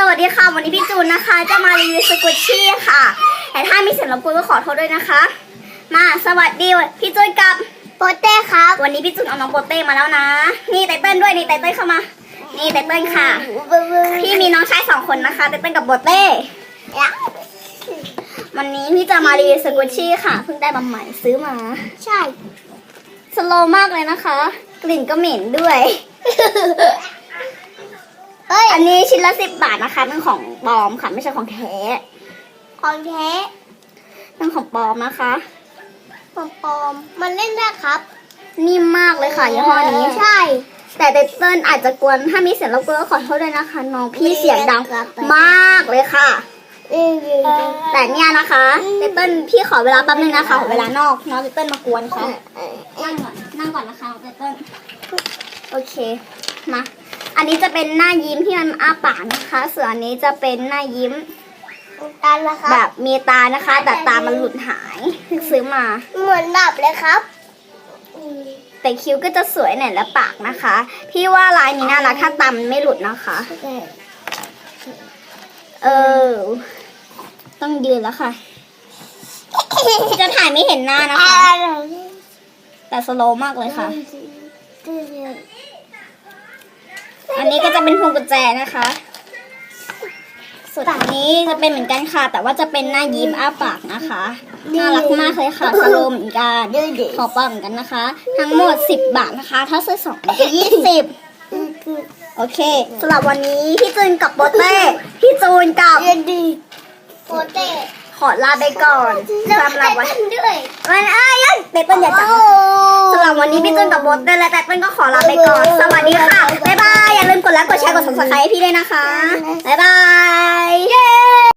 สวัสดีค่ะ วันนี้พี่จูนนะคะ จะมารีวิวสกุชชี่ค่ะ แต่ถ้ามีเสียงรบกวนก็ขอโทษด้วยนะคะ มาสวัสดีพี่จูนกับโปเต้ครับวันนี้พี่จูนเอาน้องโปเต้มาแล้วนะ นี่ไตเติ้ลด้วยนี่ไตเติ้ลเข้ามา นี่ไตเติ้ลค่ะ พี่มีน้องชายสองคนนะคะไตเติ้ลกับโปเต้วันนี้พี่จะมารีวิวสกุชชี่ค่ะเพิ่งได้มาใหม่ซื้อมา ใช่สโลว์มากเลยนะคะ กลิ่นก็เหม็นด้วย เอ้ย อันนี้ชิ้นละสิบบาทนะคะเป็นของปลอมค่ะ ไม่ใช่ของแท้ ของแท้เป็นของปลอมนะคะ ของปลอม มันเล่นได้ครับนิ่มมากเลยค่ะยี่ห้อนี้ ใช่ แต่ไตเติ้ลอาจจะกวน ถ้ามีเสียงรบกวนก็ขอโทษด้วยนะคะน้องพี่เสียงดังมากเลยค่ะเออแต่เนี่ยนะคะไตเติ้ลพี่ขอเวลาแป๊บนึงนะคะขอเวลานอกน้องไตเติ้ลมากวนค่ะนั่งก่อนนั่งก่อนนะคะน้องไตเติ้ลโอเคมา อันนี้จะเป็นหน้ายิ้มที่มันอ้าปากนะคะ ส่วนอันนี้จะเป็นหน้ายิ้มกันนะคแบรับบมีตานะคะ แต่ตามันหลุดหายซื้อมา เหมือนดับเลยครับแต่คิ้วก็จะสวยหน่อยและปากนะคะ พี่ว่าลายนี้น่ารักถ้าตามันไม่หลุดนะคะ เออ ต้องยืนแล้วค่ะ จะถ่ายไม่เห็นหน้านะคะ แต่สโลว์มากเลยค่ะ อันนี้ก็จะเป็นพวงกุญแจนะคะ ส่วนอันนี้จะเป็นเหมือนกันค่ะ แต่ว่าจะเป็นหน้ายิ้มอ้าปากนะคะ น่ารักมากเลยค่ะสโลว์เหมือนกันขอปากเหมือนกันนะคะ ทั้งหมด 10 บาทนะคะ ถ้าซื้อสองก็20โอเคสำหรับวันนี้พี่จูนกับโบเต้พี่จูนกับเรียนดีโปเต้ขอลาไปก่อนสำหรับวันด้วยวันเอ้ยยังเต้เปิ้ลอย่าจับับวันนี้พี่ตุ้นกับมดเต้นและแต่เต้นก็ขอลาไปก่อน สวัสดีค่ะ บ๊ายบาย อย่าลืมกดไลค์กดแชร์กดสมัครให้พี่ด้วยนะคะ บ๊ายบาย เย้